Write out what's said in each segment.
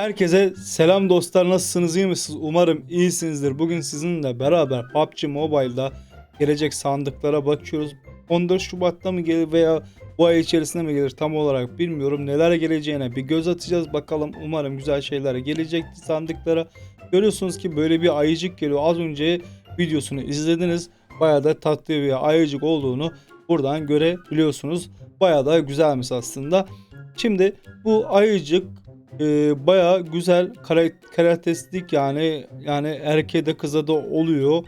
Herkese selam dostlar nasılsınız iyi misiniz? Umarım iyisinizdir. Bugün sizinle beraber PUBG Mobile'da gelecek sandıklara bakıyoruz. 14 Şubat'ta mı gelir veya bu ay içerisinde mi gelir tam olarak bilmiyorum. Neler geleceğine bir göz atacağız bakalım. Umarım güzel şeyler gelecektir sandıklara. Görüyorsunuz ki böyle bir ayıcık geliyor. Az önce videosunu izlediniz. Bayağı da tatlı bir ayıcık olduğunu buradan görebiliyorsunuz. Bayağı da güzelmiş aslında. Şimdi bu ayıcık e, bayağı güzel kara- karakteristik yani yani erkeğe de kıza da oluyor.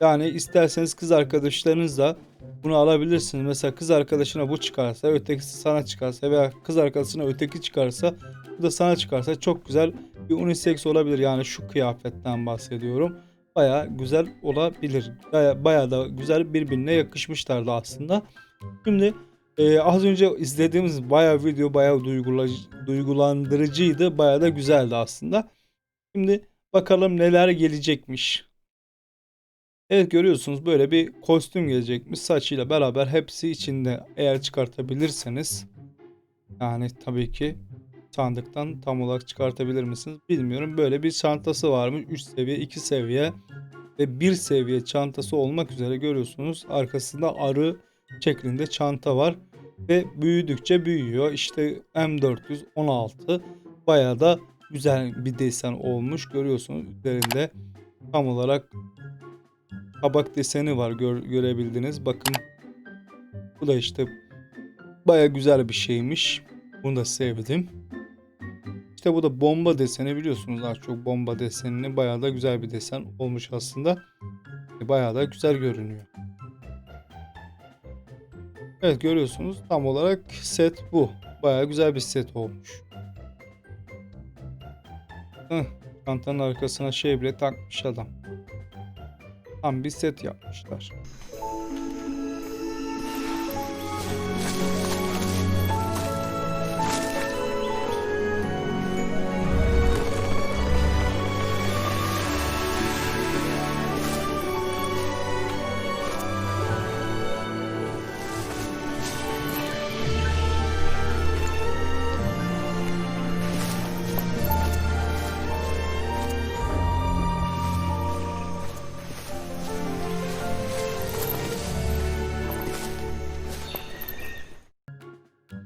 Yani isterseniz kız arkadaşlarınızla bunu alabilirsiniz. Mesela kız arkadaşına bu çıkarsa, ötekisi sana çıkarsa veya kız arkadaşına öteki çıkarsa, bu da sana çıkarsa çok güzel bir unisex olabilir. Yani şu kıyafetten bahsediyorum. Bayağı güzel olabilir. Bayağı, bayağı da güzel birbirine yakışmışlardı aslında. Şimdi ee, az önce izlediğimiz bayağı video bayağı duygula- duygulandırıcıydı. Bayağı da güzeldi aslında. Şimdi bakalım neler gelecekmiş. Evet görüyorsunuz böyle bir kostüm gelecekmiş. Saçıyla beraber hepsi içinde eğer çıkartabilirseniz. Yani tabii ki sandıktan tam olarak çıkartabilir misiniz bilmiyorum. Böyle bir çantası varmış. 3 seviye, 2 seviye ve 1 seviye çantası olmak üzere görüyorsunuz. Arkasında arı şeklinde çanta var ve büyüdükçe büyüyor. İşte M416 bayağı da güzel bir desen olmuş. Görüyorsunuz üzerinde tam olarak kabak deseni var gör, görebildiniz. Bakın bu da işte bayağı güzel bir şeymiş. Bunu da sevdim. İşte bu da bomba deseni biliyorsunuz az çok bomba desenini bayağı da güzel bir desen olmuş aslında. Bayağı da güzel görünüyor. Evet görüyorsunuz tam olarak set bu. Bayağı güzel bir set olmuş. Hıh, çantanın arkasına şey bile takmış adam. Tam bir set yapmışlar.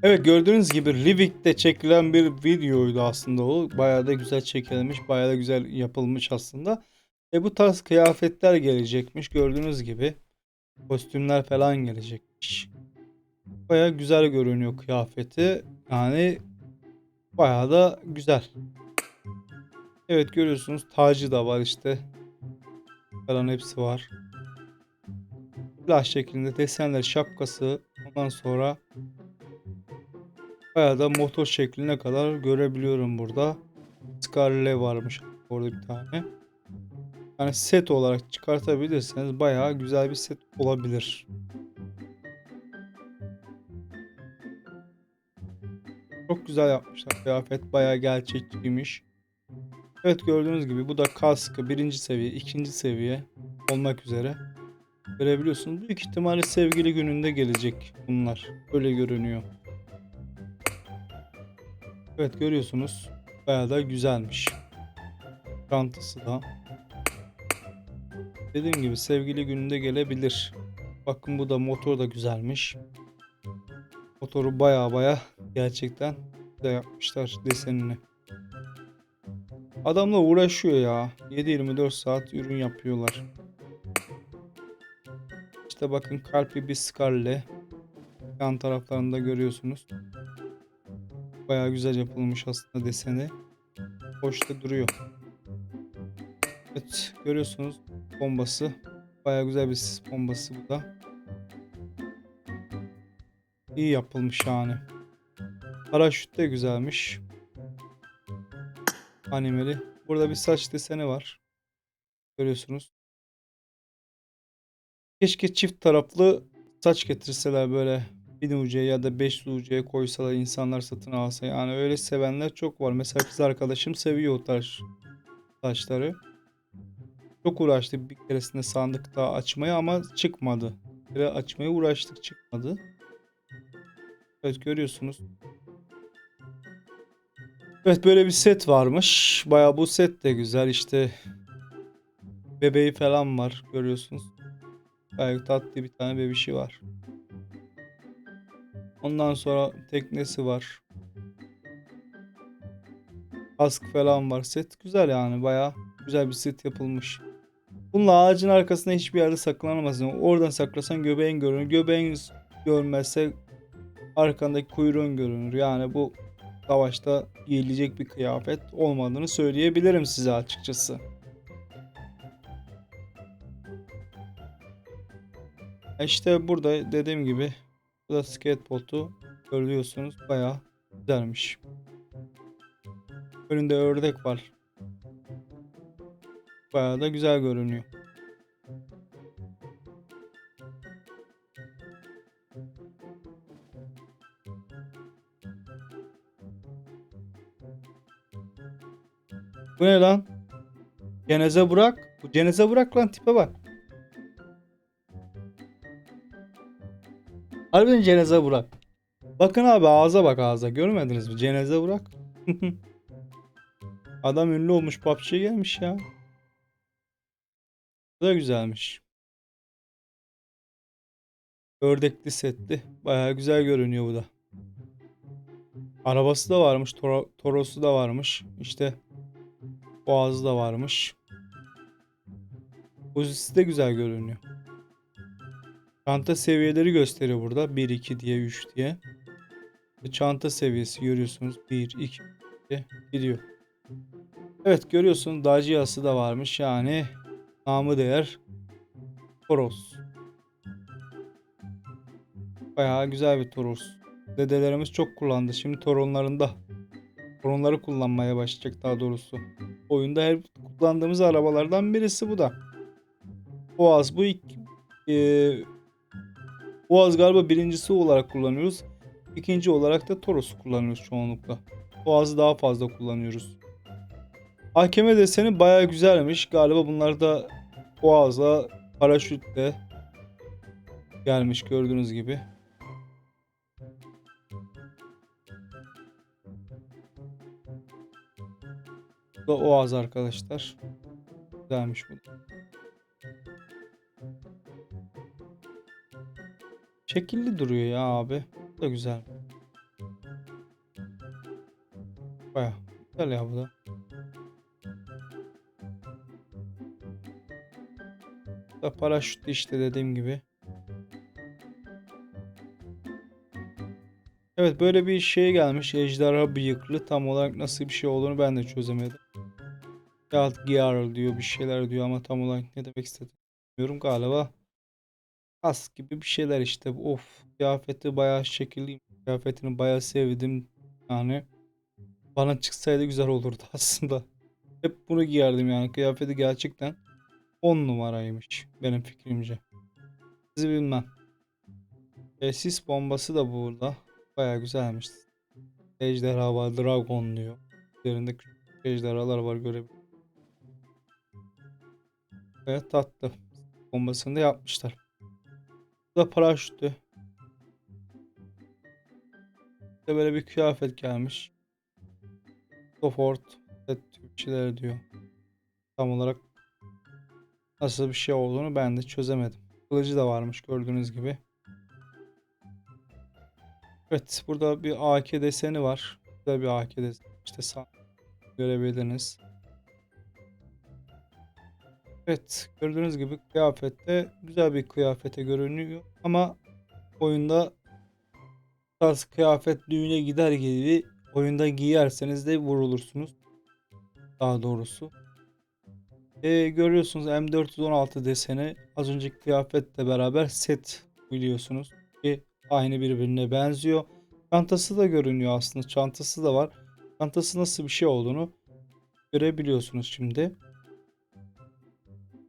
Evet gördüğünüz gibi Livik'te çekilen bir videoydu aslında o. Bayağı da güzel çekilmiş, bayağı da güzel yapılmış aslında. E bu tarz kıyafetler gelecekmiş gördüğünüz gibi. Kostümler falan gelecekmiş. Bayağı güzel görünüyor kıyafeti. Yani bayağı da güzel. Evet görüyorsunuz tacı da var işte. Falan hepsi var. Silah şeklinde desenler, şapkası. Ondan sonra Bayağı da motor şekline kadar görebiliyorum burada. Scarlet varmış orada bir tane. Yani set olarak çıkartabilirseniz bayağı güzel bir set olabilir. Çok güzel yapmışlar. Kıyafet bayağı gerçekçiymiş. Evet gördüğünüz gibi bu da kaskı birinci seviye, ikinci seviye olmak üzere. Görebiliyorsunuz. Büyük ihtimalle sevgili gününde gelecek bunlar. Öyle görünüyor. Evet görüyorsunuz. Bayağı da güzelmiş. Çantası da. Dediğim gibi sevgili gününde gelebilir. Bakın bu da motor da güzelmiş. Motoru baya baya gerçekten de yapmışlar desenini. Adamla uğraşıyor ya. 7-24 saat ürün yapıyorlar. İşte bakın kalpli bir skarle. Yan taraflarında görüyorsunuz. Bayağı güzel yapılmış aslında deseni. Hoş da duruyor. Evet görüyorsunuz bombası. Bayağı güzel bir sis bombası bu da. İyi yapılmış yani. Paraşüt de güzelmiş. Animeli. Burada bir saç deseni var. Görüyorsunuz. Keşke çift taraflı saç getirseler böyle 1000 UC ya da 500 UC'ye koysalar insanlar satın alsa. Yani öyle sevenler çok var. Mesela kız arkadaşım seviyor o tarz saçları. Çok uğraştık bir keresinde sandıkta açmaya ama çıkmadı. Bir açmaya uğraştık çıkmadı. Evet görüyorsunuz. Evet böyle bir set varmış. Baya bu set de güzel işte. Bebeği falan var görüyorsunuz. Gayet tatlı bir tane bebişi var. Ondan sonra teknesi var. Kask falan var. Set güzel yani baya güzel bir set yapılmış. Bununla ağacın arkasında hiçbir yerde saklanamazsın. Oradan saklasan göbeğin görünür. Göbeğin görmezse arkandaki kuyruğun görünür. Yani bu savaşta giyilecek bir kıyafet olmadığını söyleyebilirim size açıkçası. İşte burada dediğim gibi bu da skateboard'u görüyorsunuz bayağı güzelmiş. Önünde ördek var. Bayağı da güzel görünüyor. Bu ne lan? Ceneze bırak. Bu ceneze bırak lan tipe bak. Harbiden ceneze bırak. Bakın abi ağza bak ağza. Görmediniz mi? Ceneze bırak. Adam ünlü olmuş PUBG'ye gelmiş ya. Bu da güzelmiş. Ördekli setli. Bayağı güzel görünüyor bu da. Arabası da varmış. Toro, Toros'u da varmış. İşte Boğazı da varmış. Uzisi de güzel görünüyor. Çanta seviyeleri gösteriyor burada. 1, 2 diye, 3 diye. Çanta seviyesi görüyorsunuz. 1, 2 diye gidiyor. Evet görüyorsunuz Dacia'sı da varmış. Yani namı değer Toros. Bayağı güzel bir Toros. Dedelerimiz çok kullandı. Şimdi torunlarında. Torunları kullanmaya başlayacak daha doğrusu. Oyunda her kullandığımız arabalardan birisi bu da. Boğaz bu ilk e, Boğaz galiba birincisi olarak kullanıyoruz. İkinci olarak da Toros'u kullanıyoruz çoğunlukla. Boğaz'ı daha fazla kullanıyoruz. AKM deseni baya güzelmiş. Galiba bunlar da Boğaz'a paraşütle gelmiş gördüğünüz gibi. Bu da Oğaz arkadaşlar. Güzelmiş bu. da. Şekilli duruyor ya abi. Bu da güzel. Baya güzel ya bu da. Bu da paraşütlü işte dediğim gibi. Evet böyle bir şey gelmiş. Ejderha bıyıklı. Tam olarak nasıl bir şey olduğunu ben de çözemedim. Ya Gear diyor bir şeyler diyor ama tam olarak ne demek istediğini bilmiyorum galiba. Kas gibi bir şeyler işte. Of kıyafeti bayağı şekilliyim. Kıyafetini bayağı sevdim. Yani bana çıksaydı güzel olurdu aslında. Hep bunu giyerdim yani. Kıyafeti gerçekten 10 numaraymış benim fikrimce. Sizi bilmem. E, bombası da burada. Bayağı güzelmiş. Ejderha var. Dragon diyor. Üzerinde küçük ejderhalar var görebiliyorum. Evet tatlı. Bombasını da yapmışlar. Da paraşütü. İşte böyle bir kıyafet gelmiş. Sofort bir şeyler diyor. Tam olarak nasıl bir şey olduğunu ben de çözemedim. Kılıcı da varmış gördüğünüz gibi. Evet burada bir AK deseni var. Güzel bir AK deseni. İşte sağ görebilirsiniz. Evet gördüğünüz gibi kıyafette güzel bir kıyafete görünüyor. Ama oyunda tarz kıyafet düğüne gider gibi oyunda giyerseniz de vurulursunuz. Daha doğrusu. E, görüyorsunuz M416 deseni az önceki kıyafetle beraber set biliyorsunuz ki aynı birbirine benziyor. Çantası da görünüyor aslında. Çantası da var. Çantası nasıl bir şey olduğunu görebiliyorsunuz şimdi.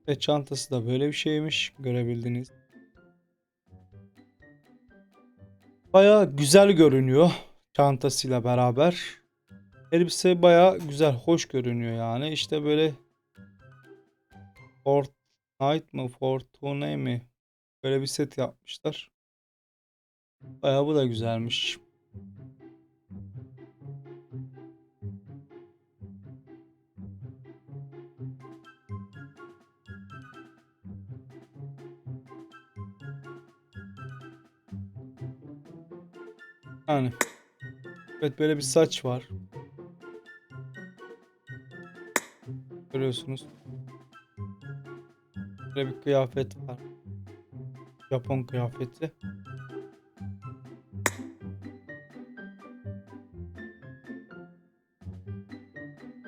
Ve çantası da böyle bir şeymiş. Görebildiniz. Baya güzel görünüyor. Çantasıyla beraber. Elbise baya güzel. Hoş görünüyor yani. İşte böyle Fortnite mı? Fortune mi? Böyle bir set yapmışlar. Baya bu da güzelmiş. Yani. Evet böyle bir saç var. Görüyorsunuz. Böyle bir kıyafet var. Japon kıyafeti.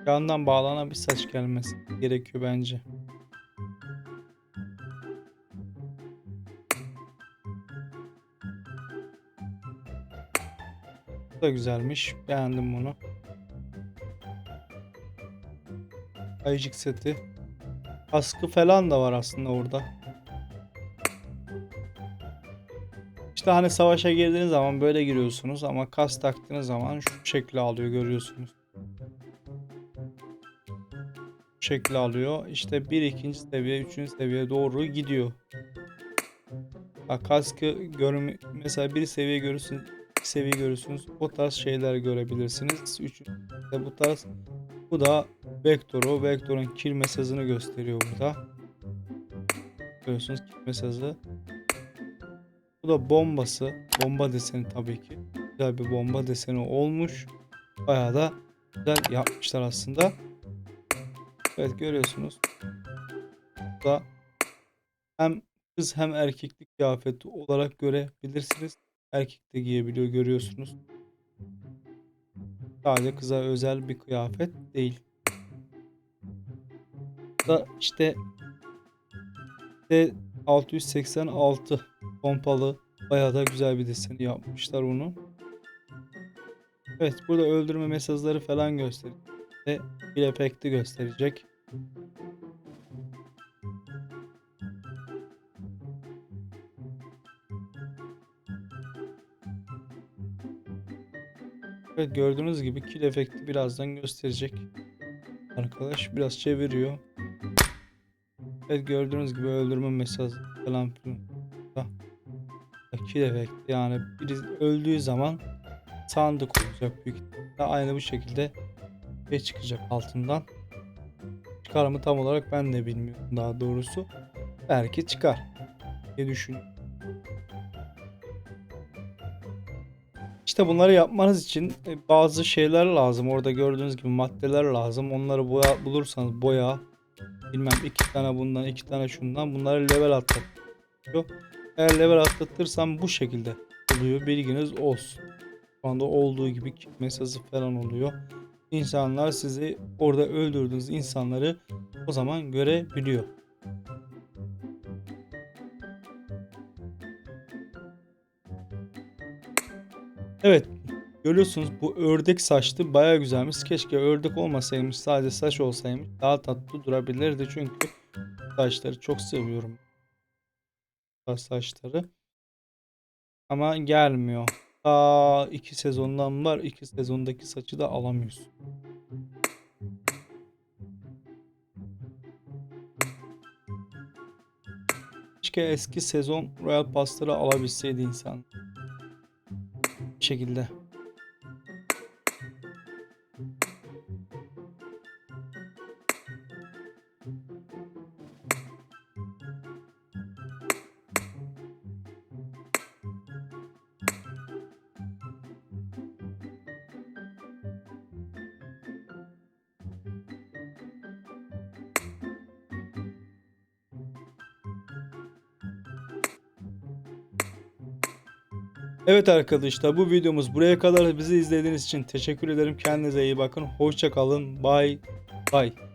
Yandan bağlanan bir saç gelmesi gerekiyor bence. Da güzelmiş. Beğendim bunu. Ayıcık seti. Askı falan da var aslında orada. İşte hani savaşa girdiğiniz zaman böyle giriyorsunuz ama kas taktığınız zaman şu şekli alıyor görüyorsunuz. Bu şekli alıyor. İşte bir ikinci seviye, üçüncü seviye doğru gidiyor. Bak kaskı görüm mesela bir seviye görürsünüz, iki seviye görürsünüz. O tarz şeyler görebilirsiniz. Üçüncü bu tarz bu da vektörü. Vektörün kill mesajını gösteriyor burada. Görüyorsunuz kill mesajı. Bu da bombası. Bomba deseni tabii ki. Güzel bir bomba deseni olmuş. Bayağı da güzel yapmışlar aslında. Evet görüyorsunuz. Bu da hem kız hem erkeklik kıyafeti olarak görebilirsiniz. Erkek de giyebiliyor görüyorsunuz. Sadece kıza özel bir kıyafet değil. Da işte de 686 pompalı bayağı da güzel bir deseni yapmışlar onu. Evet burada öldürme mesajları falan gösteriyor. Ve bir efekti gösterecek. Evet gördüğünüz gibi kill efekti birazdan gösterecek. Arkadaş biraz çeviriyor. Evet gördüğünüz gibi öldürme mesajı falan filan. Da. Kill efekti yani biri öldüğü zaman sandık olacak büyük ihtimalle. Aynı bu şekilde şey çıkacak altından. Çıkar mı tam olarak ben de bilmiyorum daha doğrusu. Belki çıkar diye düşünüyorum. İşte bunları yapmanız için e, bazı şeyler lazım. Orada gördüğünüz gibi maddeler lazım. Onları boya bulursanız boya bilmem iki tane bundan iki tane şundan bunları level atlatıyor. Eğer level atlatırsam bu şekilde oluyor. Bilginiz olsun. Şu anda olduğu gibi mesajı falan oluyor. İnsanlar sizi orada öldürdüğünüz insanları o zaman görebiliyor. Evet. Görüyorsunuz bu ördek saçlı baya güzelmiş. Keşke ördek olmasaymış sadece saç olsaymış. Daha tatlı durabilirdi çünkü saçları çok seviyorum. Saçları. Ama gelmiyor. Aa iki sezondan var. iki sezondaki saçı da alamıyorsun. Keşke eski sezon Royal Pass'ları alabilseydi insan. Şekilde. Evet arkadaşlar bu videomuz buraya kadar bizi izlediğiniz için teşekkür ederim. Kendinize iyi bakın. Hoşça kalın. Bye bye.